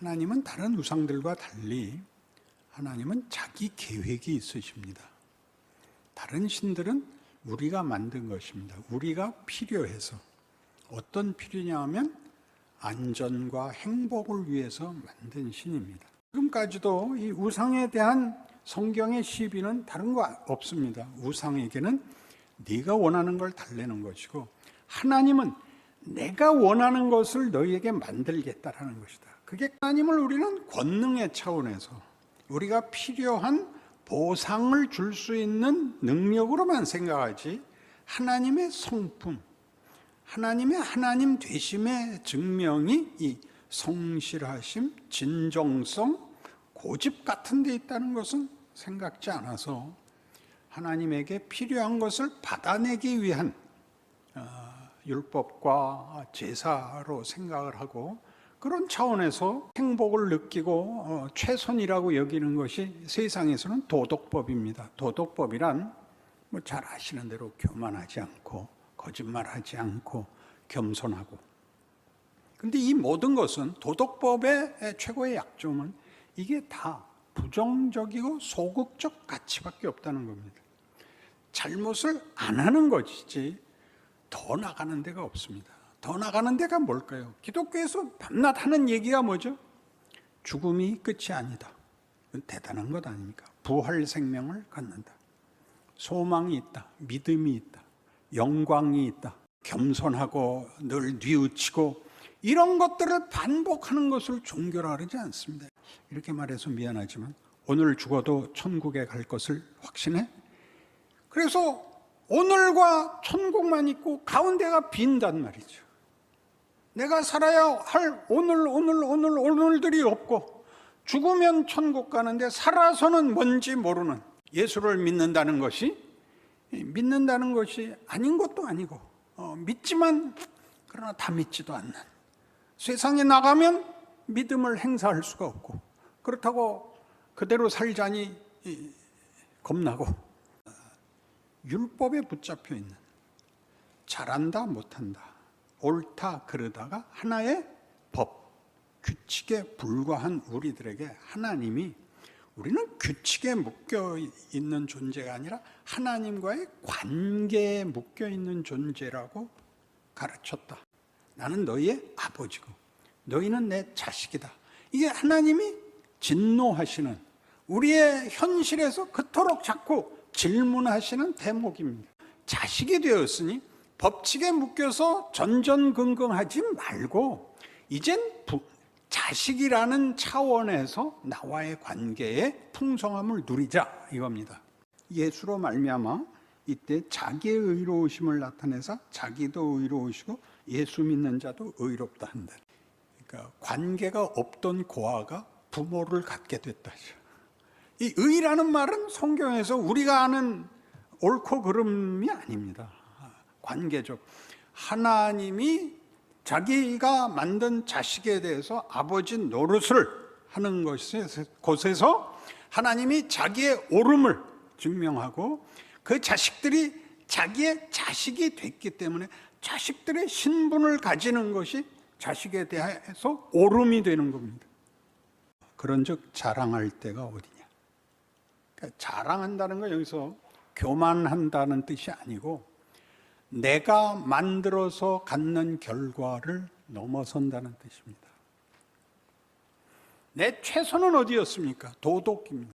하나님은 다른 우상들과 달리 하나님은 자기 계획이 있으십니다. 다른 신들은 우리가 만든 것입니다. 우리가 필요해서 어떤 필요냐 하면 안전과 행복을 위해서 만든 신입니다. 지금까지도 이 우상에 대한 성경의 시비는 다른 거 없습니다. 우상에게는 네가 원하는 걸 달래는 것이고 하나님은 내가 원하는 것을 너희에게 만들겠다라는 것이다. 그게 하나님을 우리는 권능의 차원에서 우리가 필요한 보상을 줄 수 있는 능력으로만 생각하지 하나님의 성품, 하나님의 하나님 되심의 증명이 이 성실하심, 진정성, 고집 같은 데 있다는 것은 생각지 않아서 하나님에게 필요한 것을 받아내기 위한 어, 율법과 제사로 생각을 하고 그런 차원에서 행복을 느끼고 어, 최선이라고 여기는 것이 세상에서는 도덕법입니다. 도덕법이란 뭐 잘 아시는 대로 교만하지 않고 거짓말하지 않고 겸손하고. 근데 이 모든 것은 도덕법의 최고의 약점은 이게 다 부정적이고 소극적 가치밖에 없다는 겁니다. 잘못을 안 하는 것이지 더 나가는 데가 없습니다. 더 나가는 데가 뭘까요? 기독교에서 밤낮 하는 얘기가 뭐죠? 죽음이 끝이 아니다. 대단한 것 아닙니까? 부활 생명을 갖는다. 소망이 있다. 믿음이 있다. 영광이 있다. 겸손하고 늘 뉘우치고 이런 것들을 반복하는 것을 종교라 그러지 않습니다. 이렇게 말해서 미안하지만 오늘 죽어도 천국에 갈 것을 확신해? 그래서 오늘과 천국만 있고 가운데가 빈단 말이죠. 내가 살아야 할 오늘, 오늘, 오늘, 오늘들이 없고 죽으면 천국 가는데 살아서는 뭔지 모르는 예수를 믿는다는 것이 믿는다는 것이 아닌 것도 아니고 어, 믿지만 그러나 다 믿지도 않는 세상에 나가면 믿음을 행사할 수가 없고 그렇다고 그대로 살자니 이, 겁나고 율법에 붙잡혀 있는 잘한다 못한다 옳다 그르다가 하나의 법 규칙에 불과한 우리들에게 하나님이 우리는 규칙에 묶여 있는 존재가 아니라 하나님과의 관계에 묶여 있는 존재라고 가르쳤다. 나는 너희의 아버지고 너희는 내 자식이다. 이게 하나님이 진노하시는 우리의 현실에서 그토록 자꾸 질문하시는 대목입니다. 자식이 되었으니 법칙에 묶여서 전전긍긍하지 말고 이젠 부, 자식이라는 차원에서 나와의 관계에 풍성함을 누리자 이겁니다. 예수로 말미암아 이때 자기의 의로우심을 나타내서 자기도 의로우시고 예수 믿는 자도 의롭다 한다. 그러니까 관계가 없던 고아가 부모를 갖게 됐다죠. 이 의라는 말은 성경에서 우리가 아는 옳고 그름이 아닙니다. 관계적 하나님이 자기가 만든 자식에 대해서 아버지 노릇을 하는 곳에서 하나님이 자기의 옳음을 증명하고 그 자식들이 자기의 자식이 됐기 때문에 자식들의 신분을 가지는 것이 자식에 대해서 옳음이 되는 겁니다. 그런즉 자랑할 때가 어디냐? 그러니까 자랑한다는 건 여기서 교만한다는 뜻이 아니고 내가 만들어서 갖는 결과를 넘어선다는 뜻입니다. 내 최선은 어디였습니까? 도덕입니다.